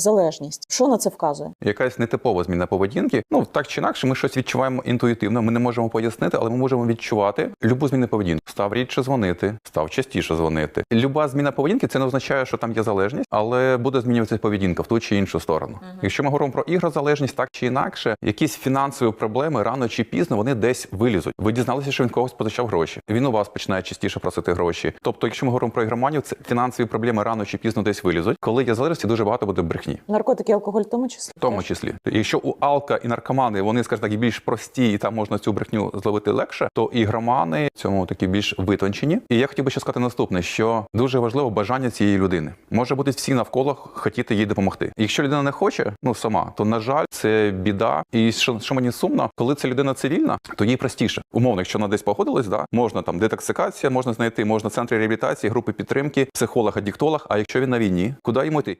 залежність. Що на це вказує? Якась нетипова зміна поведінки. Ну так чи інакше, ми щось відчуваємо інтуїтивно. Ми не можемо пояснити, але ми можемо відчувати любу зміну поведінки. Став рідше дзвонити, став частіше дзвонити. Люба зміна поведінки це не означає, що там є залежність, але буде змінюватися поведінка в ту чи іншу сторону. Якщо ми говоримо про ігрозалежність, так чи інакше, якісь фінансові проблеми рано чи пізно вони десь вилізуть. Ви дізналися, що він когось позичав гроші. Він у вас починає частіше просити гроші. Тобто, якщо ми говоримо про ігроманів, це фінансові проблеми рано чи пізно десь вилізуть. Коли є залежності, дуже багато буде брехні. Наркотики, алкоголь, в тому числі. В тому числі, якщо у алка і наркомани вони, скажімо так, більш прості, і там можна цю брехню зловити легше, то ігромани в цьому такі більш витончені. І я хотів би ще сказати наступне: що дуже важливо бажання цієї людини. Може бути всі навколо хотіти їй допомогти. Якщо людина не хоче, ну сама, то на жаль, це біда. І що, що мені сумно, коли ця людина цивільна, то їй простіше. Умовно, якщо вона десь погодилась, да можна там детоксикація, можна знайти, можна центри реабілітації, групи підтримки, психолога, діктолог. А якщо він на війні, куди йому йти?